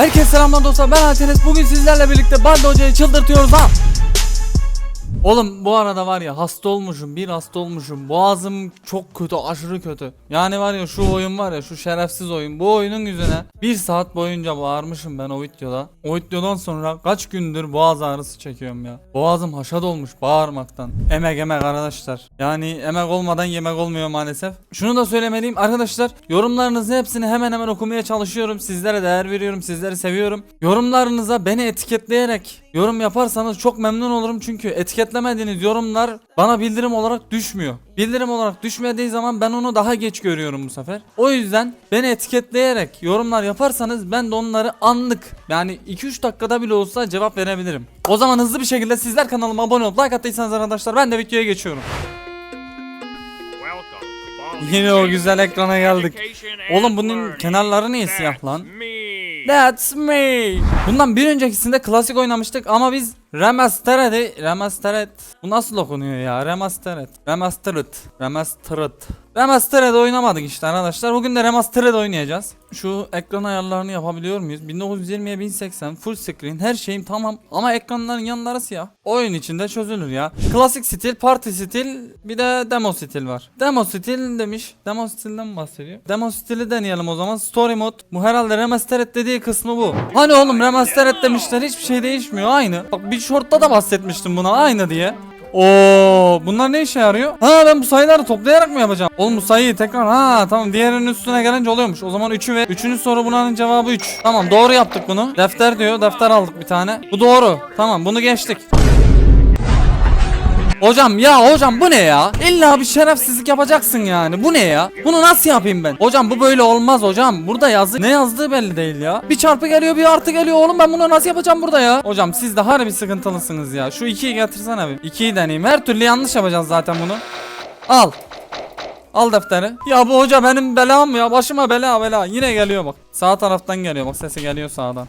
Herkese selamlar dostlar. Ben Altenes bugün sizlerle birlikte Baldo Hoca'yı çıldırtıyoruz ha Oğlum bu arada var ya hasta olmuşum bir hasta olmuşum. Boğazım çok kötü aşırı kötü. Yani var ya şu oyun var ya şu şerefsiz oyun. Bu oyunun yüzüne bir saat boyunca bağırmışım ben o videoda O videodan sonra kaç gündür boğaz ağrısı çekiyorum ya. Boğazım haşat olmuş bağırmaktan. Emek emek arkadaşlar. Yani emek olmadan yemek olmuyor maalesef. Şunu da söylemeliyim arkadaşlar. Yorumlarınızın hepsini hemen hemen okumaya çalışıyorum. Sizlere değer veriyorum sizleri seviyorum. Yorumlarınıza beni etiketleyerek yorum yaparsanız çok memnun olurum çünkü etiketlemediğiniz yorumlar bana bildirim olarak düşmüyor. Bildirim olarak düşmediği zaman ben onu daha geç görüyorum bu sefer. O yüzden beni etiketleyerek yorumlar yaparsanız ben de onları anlık yani 2-3 dakikada bile olsa cevap verebilirim. O zaman hızlı bir şekilde sizler kanalıma abone olup like attıysanız arkadaşlar ben de videoya geçiyorum. Yine o güzel ekrana geldik. Oğlum bunun kenarları niye siyah lan? That's me. Bundan bir öncekisinde klasik oynamıştık ama biz remastered remastered. Bu nasıl okunuyor ya? Remastered. Remastered. Remastered remastered oynamadık işte arkadaşlar. Bugün de remastered oynayacağız. Şu ekran ayarlarını yapabiliyor muyuz? 1920'ye 1080 full screen her şeyim tamam. Ama ekranların yanları siyah. Oyun içinde çözülür ya. Klasik stil party stil bir de demo stil var. Demo stil demiş. Demo stilden mi bahsediyor? Demo stili deneyelim o zaman. Story mod. Bu herhalde remastered dediği kısmı bu. Hani oğlum remastered demişler hiçbir şey değişmiyor. Aynı. Bak bir shortta da bahsetmiştim buna. Aynı diye Oo, bunlar ne işe yarıyor? Ha ben bu sayıları toplayarak mı yapacağım? Oğlum bu sayıyı tekrar ha tamam diğerinin üstüne gelince oluyormuş. O zaman 3'ü ve 3. soru bunların cevabı 3. Tamam doğru yaptık bunu. Defter diyor. Defter aldık bir tane. Bu doğru. Tamam bunu geçtik. Hocam ya hocam bu ne ya? İlla bir şerefsizlik yapacaksın yani. Bu ne ya? Bunu nasıl yapayım ben? Hocam bu böyle olmaz hocam. Burada yazı ne yazdığı belli değil ya. Bir çarpı geliyor bir artı geliyor oğlum ben bunu nasıl yapacağım burada ya? Hocam siz de harbi sıkıntılısınız ya. Şu 2'yi getirsene bir. 2'yi deneyeyim. Her türlü yanlış yapacağız zaten bunu. Al. Al defteri. Ya bu hoca benim belam ya. Başıma bela bela. Yine geliyor bak. Sağ taraftan geliyor bak sesi geliyor sağdan.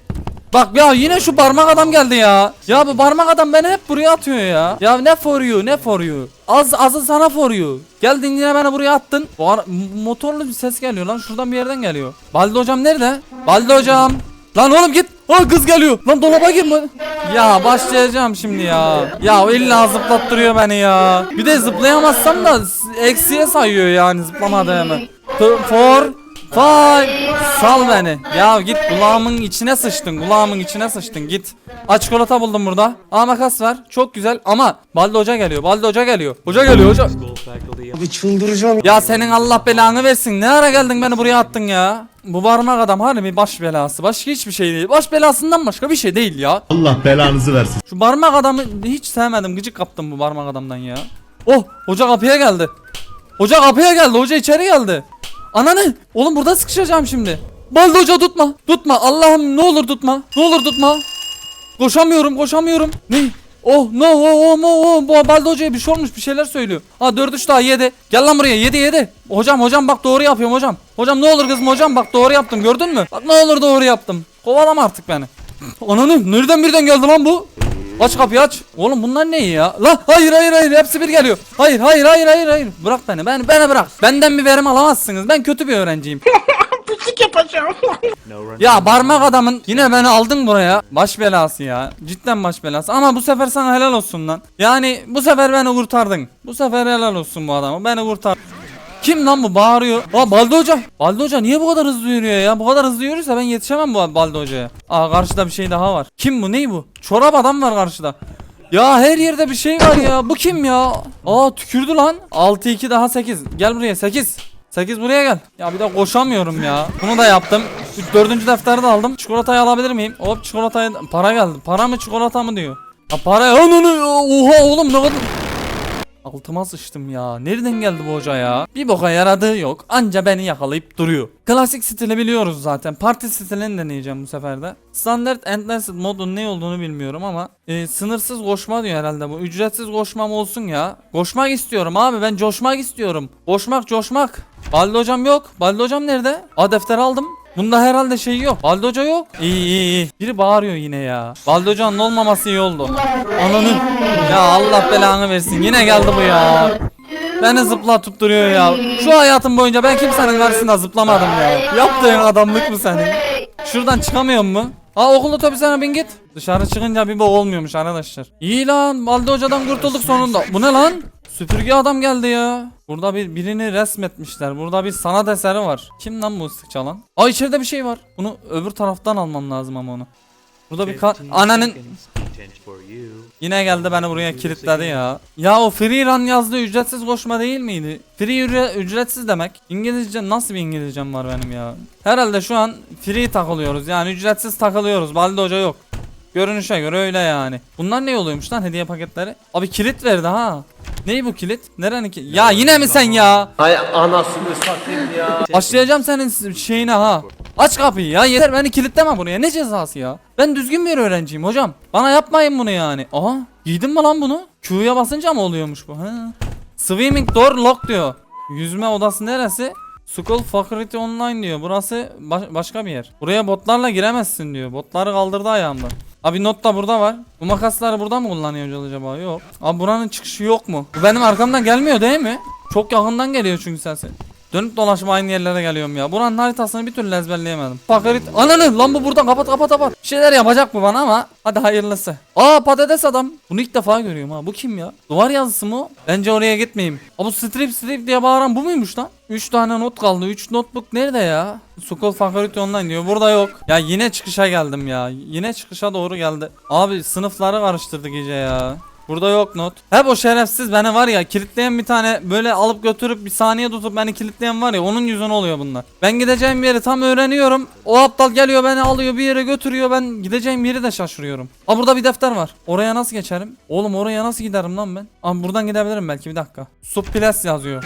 Bak ya yine şu parmak adam geldi ya. Ya bu parmak adam beni hep buraya atıyor ya. Ya ne for you ne for you. Az azı sana for you. Geldin yine beni buraya attın. Bu motorlu bir ses geliyor lan şuradan bir yerden geliyor. Baldi hocam nerede? Baldi hocam. Lan oğlum git. Ha kız geliyor. Lan dolaba girme. Ya başlayacağım şimdi ya. Ya illa zıplattırıyor beni ya. Bir de zıplayamazsam da eksiye sayıyor yani zıplamadı For Vay sal beni. Ya git kulağımın içine sıçtın. Kulağımın içine sıçtın git. Aç çikolata buldum burada. Aa makas var. Çok güzel ama Baldi hoca geliyor. Baldi hoca geliyor. Hoca geliyor hoca. Abi çıldıracağım. Ya senin Allah belanı versin. Ne ara geldin beni buraya attın ya? Bu parmak adam harbi baş belası. Başka hiçbir şey değil. Baş belasından başka bir şey değil ya. Allah belanızı versin. Şu parmak adamı hiç sevmedim. Gıcık kaptım bu parmak adamdan ya. Oh hoca kapıya geldi. Hoca kapıya geldi. Hoca içeri geldi. Ananı. Oğlum burada sıkışacağım şimdi. Baldı hoca tutma. Tutma. Allah'ım ne olur tutma. Ne olur tutma. Koşamıyorum koşamıyorum. Ne? Oh no oh oh no oh bu Baldo hocaya bir şey olmuş bir şeyler söylüyor. Ha 4 3 daha 7. Gel lan buraya 7 7. Hocam hocam bak doğru yapıyorum hocam. Hocam ne olur kızım hocam bak doğru yaptım gördün mü? Bak ne olur doğru yaptım. Kovalama artık beni. Ananı nereden birden geldi lan bu? Aç kapıyı aç. Oğlum bunlar ne ya? Lan hayır hayır hayır hepsi bir geliyor. Hayır hayır hayır hayır hayır. Bırak beni. Beni beni bırak. Benden bir verim alamazsınız. Ben kötü bir öğrenciyim. Ya parmak adamın yine beni aldın buraya. Baş belası ya. Cidden baş belası. Ama bu sefer sana helal olsun lan. Yani bu sefer beni kurtardın. Bu sefer helal olsun bu adamı. Beni kurtar. Kim lan bu bağırıyor? Aa Baldi Hoca. Baldi Hoca niye bu kadar hızlı yürüyor ya? Bu kadar hızlı yürürse ben yetişemem bu Baldi Hoca'ya. Aa karşıda bir şey daha var. Kim bu? Ney bu? Çorap adam var karşıda. Ya her yerde bir şey var ya. Bu kim ya? Aa tükürdü lan. 6 2 daha 8. Gel buraya 8. 8 buraya gel. Ya bir de koşamıyorum ya. Bunu da yaptım. Dördüncü defteri de aldım. Çikolatayı alabilir miyim? Hop çikolatayı para geldi. Para mı çikolata mı diyor. Ha para. Oha oğlum ne kadar. Altıma sıçtım ya. Nereden geldi bu hoca ya? Bir boka yaradığı yok. Anca beni yakalayıp duruyor. Klasik stili biliyoruz zaten. Parti stilini deneyeceğim bu sefer de. Standard Endless modun ne olduğunu bilmiyorum ama e, sınırsız koşma diyor herhalde bu. Ücretsiz koşmam olsun ya. Koşmak istiyorum abi ben coşmak istiyorum. Koşmak coşmak. Baldi hocam yok. Baldi hocam nerede? A defter aldım. Bunda herhalde şey yok. Baldi hoca yok. İyi iyi iyi. Biri bağırıyor yine ya. Baldi hocanın olmaması iyi oldu. Ananı. Ya Allah belanı versin. Yine geldi bu ya. Beni zıplatıp duruyor ya. Şu hayatım boyunca ben kimsenin karşısında zıplamadım ya. Yaptığın adamlık mı senin? Şuradan çıkamıyor mu? Aa okul otobüsüne bin git. Dışarı çıkınca bir bok olmuyormuş arkadaşlar. İyi lan Baldi hocadan kurtulduk sonunda. Bu ne lan? Süpürge adam geldi ya. Burada bir birini resmetmişler. Burada bir sanat eseri var. Kim lan bu ıslık çalan? Aa içeride bir şey var. Bunu öbür taraftan almam lazım ama onu. Burada bir ka- ananın Yine geldi beni buraya kilitledi ya. Ya o free run yazdığı ücretsiz koşma değil miydi? Free ücre- ücretsiz demek. İngilizce nasıl bir İngilizcem var benim ya? Herhalde şu an free takılıyoruz yani ücretsiz takılıyoruz. Baldi hoca yok. Görünüşe göre öyle yani. Bunlar ne oluyormuş lan hediye paketleri? Abi kilit verdi ha. Ney bu kilit? Nerenin ki? Ya yine mi sen ya? Hay anasını satayım ya. Başlayacağım senin şeyine ha. Aç kapıyı ya yeter beni kilitleme buraya ne cezası ya. Ben düzgün bir öğrenciyim hocam. Bana yapmayın bunu yani. Aha giydin mi lan bunu? Q'ya basınca mı oluyormuş bu? Ha. Swimming door lock diyor. Yüzme odası neresi? School Faculty Online diyor. Burası baş- başka bir yer. Buraya botlarla giremezsin diyor. Botları kaldırdı ayağımda. Abi not da burada var. Bu makasları burada mı kullanıyor acaba? Yok. Abi buranın çıkışı yok mu? Bu benim arkamdan gelmiyor değil mi? Çok yakından geliyor çünkü sesi. Dönüp dolaşıp aynı yerlere geliyorum ya. Buranın haritasını bir türlü ezberleyemedim. Fakarit. Ananı lan bu buradan kapat kapat kapat. Bir şeyler yapacak bu bana ama. Hadi hayırlısı. Aa patates adam. Bunu ilk defa görüyorum ha. Bu kim ya? Duvar yazısı mı? Bence oraya gitmeyeyim. Aa bu strip strip diye bağıran bu muymuş lan? 3 tane not kaldı. 3 notebook nerede ya? School Faculty Online diyor. Burada yok. Ya yine çıkışa geldim ya. Yine çıkışa doğru geldi. Abi sınıfları karıştırdık iyice ya. Burada yok not. Hep o şerefsiz beni var ya kilitleyen bir tane böyle alıp götürüp bir saniye tutup beni kilitleyen var ya onun yüzünden oluyor bunlar. Ben gideceğim yeri tam öğreniyorum. O aptal geliyor beni alıyor bir yere götürüyor ben gideceğim yeri de şaşırıyorum. Aa burada bir defter var. Oraya nasıl geçerim? Oğlum oraya nasıl giderim lan ben? Aa buradan gidebilirim belki bir dakika. Subples yazıyor.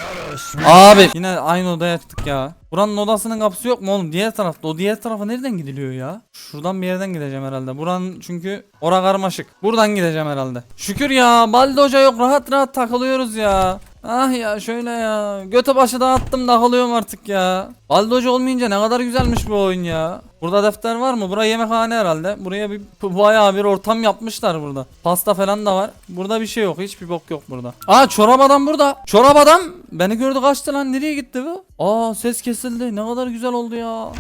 Abi yine aynı odaya çıktık ya. Buranın odasının kapısı yok mu oğlum? Diğer tarafta. O diğer tarafa nereden gidiliyor ya? Şuradan bir yerden gideceğim herhalde. Buranın çünkü ora karmaşık. Buradan gideceğim herhalde. Şükür ya. Baldi hoca yok. Rahat rahat takılıyoruz ya. Ah ya şöyle ya. Göte başı dağıttım takılıyorum artık ya. Baldi hoca olmayınca ne kadar güzelmiş bu oyun ya. Burada defter var mı? Burası yemekhane herhalde. Buraya bir bayağı bir ortam yapmışlar burada. Pasta falan da var. Burada bir şey yok. Hiçbir bok yok burada. Aa çorap adam burada. Çorap adam beni gördü kaçtı lan. Nereye gitti bu? Aa ses kesildi. Ne kadar güzel oldu ya.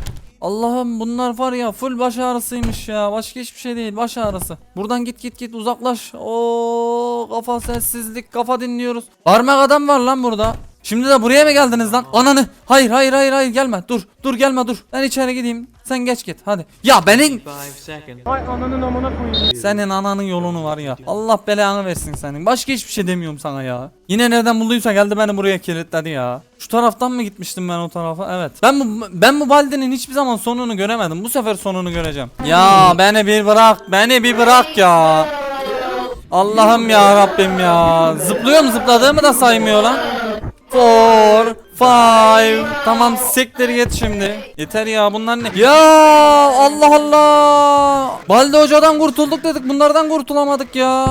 Allah'ım bunlar var ya full baş ağrısıymış ya. Başka hiçbir şey değil baş ağrısı. Buradan git git git uzaklaş. Oo kafa sessizlik kafa dinliyoruz. Parmak adam var lan burada. Şimdi de buraya mı geldiniz lan? Ananı. Hayır hayır hayır hayır gelme. Dur. Dur gelme dur. Ben içeri gideyim. Sen geç git hadi. Ya benim Hay ananın amına koyayım. senin ananın yolunu var ya. Allah belanı versin senin. Başka hiçbir şey demiyorum sana ya. Yine nereden bulduysa geldi beni buraya kilitledi ya. Şu taraftan mı gitmiştim ben o tarafa? Evet. Ben bu ben bu Baldi'nin hiçbir zaman sonunu göremedim. Bu sefer sonunu göreceğim. Ya beni bir bırak. Beni bir bırak ya. Allah'ım ya Rabbim ya. Zıplıyor mu zıpladığımı da saymıyor lan. Four, five. Tamam siktir git şimdi. Yeter ya bunlar ne? Ya Allah Allah. Balde hocadan kurtulduk dedik bunlardan kurtulamadık ya.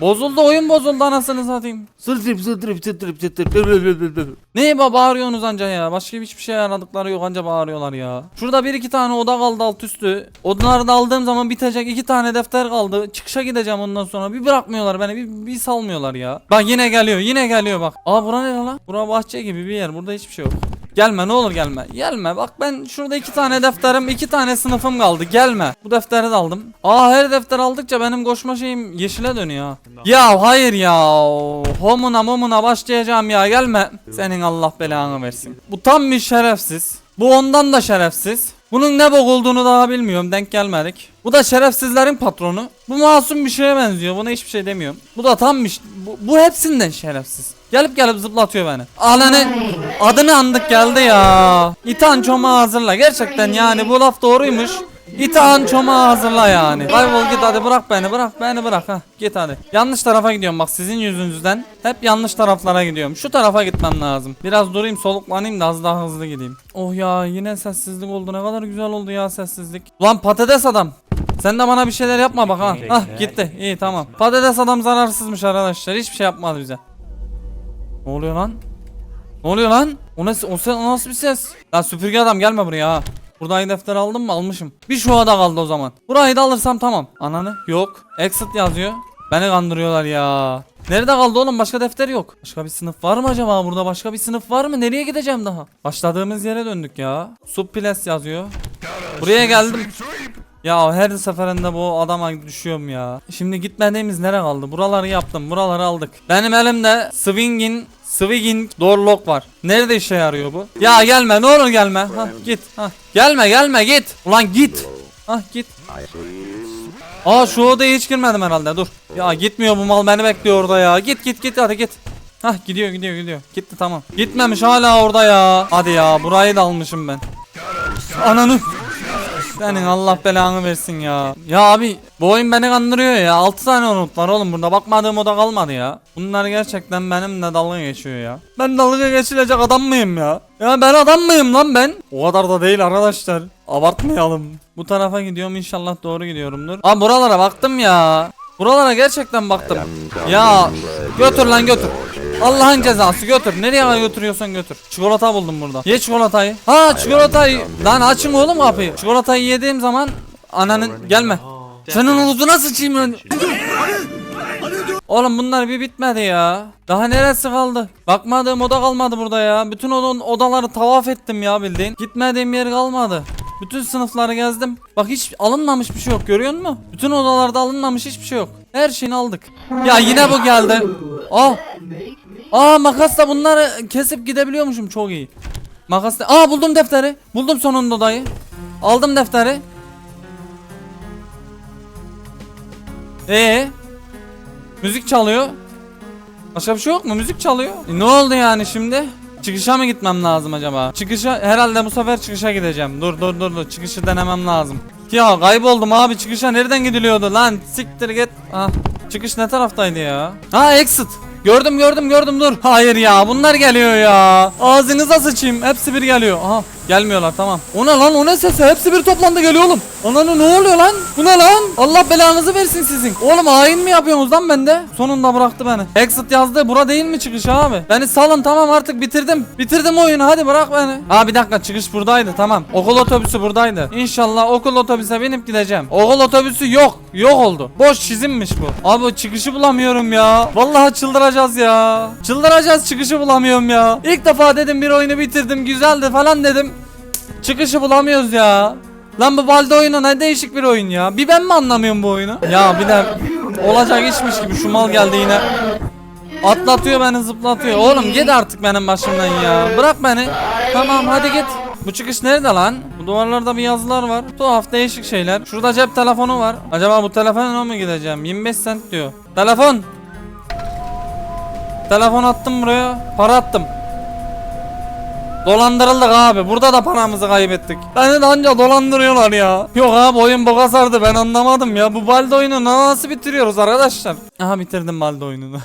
Bozuldu oyun bozuldu anasını satayım. Sırtırıp sırtırıp sırtırıp sırtırıp. Neye ba- bağırıyorsunuz anca ya? Başka hiçbir şey aradıkları yok anca bağırıyorlar ya. Şurada bir iki tane oda kaldı alt üstü. Odaları da aldığım zaman bitecek iki tane defter kaldı. Çıkışa gideceğim ondan sonra. Bir bırakmıyorlar beni. Bir, bir salmıyorlar ya. Bak yine geliyor yine geliyor bak. Aa bura ne lan? Bura bahçe gibi bir yer. Burada hiçbir şey yok. Gelme ne olur gelme. Gelme bak ben şurada iki tane defterim iki tane sınıfım kaldı. Gelme. Bu defteri de aldım. Aa her defter aldıkça benim koşma şeyim yeşile dönüyor. Ya hayır ya. Homuna momuna başlayacağım ya gelme. Senin Allah belanı versin. Bu tam bir şerefsiz. Bu ondan da şerefsiz. Bunun ne bok olduğunu daha bilmiyorum denk gelmedik. Bu da şerefsizlerin patronu. Bu masum bir şeye benziyor buna hiçbir şey demiyorum. Bu da tam bir bu, bu hepsinden şerefsiz. Gelip gelip zıplatıyor beni. Ananı adını andık geldi ya. İtan çoma hazırla gerçekten yani bu laf doğruymuş. İtan çoma hazırla yani. Kaybol git hadi bırak beni bırak beni bırak ha. Git hadi. Yanlış tarafa gidiyorum bak sizin yüzünüzden. Hep yanlış taraflara gidiyorum. Şu tarafa gitmem lazım. Biraz durayım soluklanayım da az daha hızlı gideyim. Oh ya yine sessizlik oldu ne kadar güzel oldu ya sessizlik. Ulan patates adam. Sen de bana bir şeyler yapma bak ha. Hah gitti iyi tamam. Patates adam zararsızmış arkadaşlar hiçbir şey yapmadı bize. Ne oluyor lan? Ne oluyor lan? O nasıl, o, ses, o nasıl bir ses? Lan süpürge adam gelme buraya ha. Buradaki defter aldım mı? Almışım. Bir şu ada kaldı o zaman. Burayı da alırsam tamam. Ananı? Yok. Exit yazıyor. Beni kandırıyorlar ya. Nerede kaldı oğlum? Başka defter yok. Başka bir sınıf var mı acaba? Burada başka bir sınıf var mı? Nereye gideceğim daha? Başladığımız yere döndük ya. Subples yazıyor. Buraya geldim. Ya her seferinde bu adama düşüyorum ya. Şimdi gitmediğimiz nere kaldı? Buraları yaptım. Buraları aldık. Benim elimde swingin Swinging door lock var. Nerede işe yarıyor bu? Ya gelme ne olur gelme. Ha git. Ha gelme gelme git. Ulan git. Ha git. Aa şu odaya hiç girmedim herhalde dur. Ya gitmiyor bu mal beni bekliyor orada ya. Git git git hadi git. Hah gidiyor gidiyor gidiyor. Gitti tamam. Gitmemiş hala orada ya. Hadi ya burayı da almışım ben. Ananı. Senin Allah belanı versin ya. Ya abi bu oyun beni kandırıyor ya. 6 tane unut var oğlum burada. Bakmadığım oda kalmadı ya. Bunlar gerçekten benimle dalga geçiyor ya. Ben dalga geçilecek adam mıyım ya? Ya ben adam mıyım lan ben? O kadar da değil arkadaşlar. Abartmayalım. Bu tarafa gidiyorum inşallah doğru gidiyorumdur. Aa buralara baktım ya. Buralara gerçekten baktım. Ya götür lan götür. Allah'ın cezası götür. Nereye götürüyorsan götür. Çikolata buldum burada. Ye çikolatayı. Ha çikolatayı. Lan açın oğlum kapıyı. Çikolatayı yediğim zaman ananın gelme. Senin uzuna sıçayım ben. Oğlum bunlar bir bitmedi ya. Daha neresi kaldı? Bakmadığım oda kalmadı burada ya. Bütün oda- odaları tavaf ettim ya bildiğin. Gitmediğim yer kalmadı. Bütün sınıfları gezdim. Bak hiç alınmamış bir şey yok görüyor musun? Bütün odalarda alınmamış hiçbir şey yok. Her şeyini aldık. Ya yine bu geldi. Aa. Aa makasla bunları kesip gidebiliyormuşum çok iyi. Makasla. Aa buldum defteri. Buldum sonunda odayı. Aldım defteri. Ee, müzik çalıyor. Başka bir şey yok mu? Müzik çalıyor. E, ne oldu yani şimdi? Çıkışa mı gitmem lazım acaba? Çıkışa herhalde bu sefer çıkışa gideceğim. Dur dur dur dur. Çıkışı denemem lazım. Ya kayboldum abi çıkışa nereden gidiliyordu lan? Siktir git. Ah, çıkış ne taraftaydı ya? Ha exit. Gördüm gördüm gördüm dur. Hayır ya bunlar geliyor ya. Ağzınıza sıçayım. Hepsi bir geliyor. Aha gelmiyorlar tamam. O ne lan o ne sesi? Hepsi bir toplandı geliyor oğlum. Ananı ne oluyor lan? Bu ne lan? Allah belanızı versin sizin. Oğlum hain mi yapıyorsunuz lan bende? Sonunda bıraktı beni. Exit yazdı. Bura değil mi çıkış abi? Beni salın tamam artık bitirdim. Bitirdim oyunu hadi bırak beni. Aa bir dakika çıkış buradaydı tamam. Okul otobüsü buradaydı. İnşallah okul otobüse binip gideceğim. Okul otobüsü yok. Yok oldu. Boş çizimmiş bu. Abi çıkışı bulamıyorum ya. Vallahi çıldıracağız ya. Çıldıracağız çıkışı bulamıyorum ya. İlk defa dedim bir oyunu bitirdim güzeldi falan dedim. Çıkışı bulamıyoruz ya. Lan bu balde oyunu ne değişik bir oyun ya. Bir ben mi anlamıyorum bu oyunu? Ya bir de olacak işmiş gibi şu mal geldi yine. Atlatıyor beni zıplatıyor. Oğlum git artık benim başımdan ya. Bırak beni. Tamam hadi git. Bu çıkış nerede lan? Bu duvarlarda bir yazılar var. Tuhaf değişik şeyler. Şurada cep telefonu var. Acaba bu telefonla mı gideceğim? 25 cent diyor. Telefon. Telefon attım buraya. Para attım. Dolandırıldık abi. Burada da paramızı kaybettik. Beni de anca dolandırıyorlar ya. Yok abi oyun boka sardı ben anlamadım ya. Bu balde oyunu nasıl bitiriyoruz arkadaşlar? Aha bitirdim balde oyununu.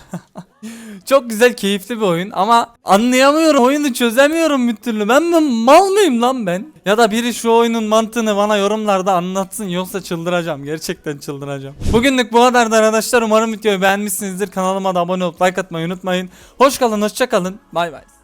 Çok güzel keyifli bir oyun ama anlayamıyorum oyunu çözemiyorum bir türlü. Ben mi mal mıyım lan ben? Ya da biri şu oyunun mantığını bana yorumlarda anlatsın yoksa çıldıracağım. Gerçekten çıldıracağım. Bugünlük bu kadardı arkadaşlar. Umarım videoyu beğenmişsinizdir. Kanalıma da abone olup like atmayı unutmayın. Hoş kalın, hoşça kalın. Bay bay.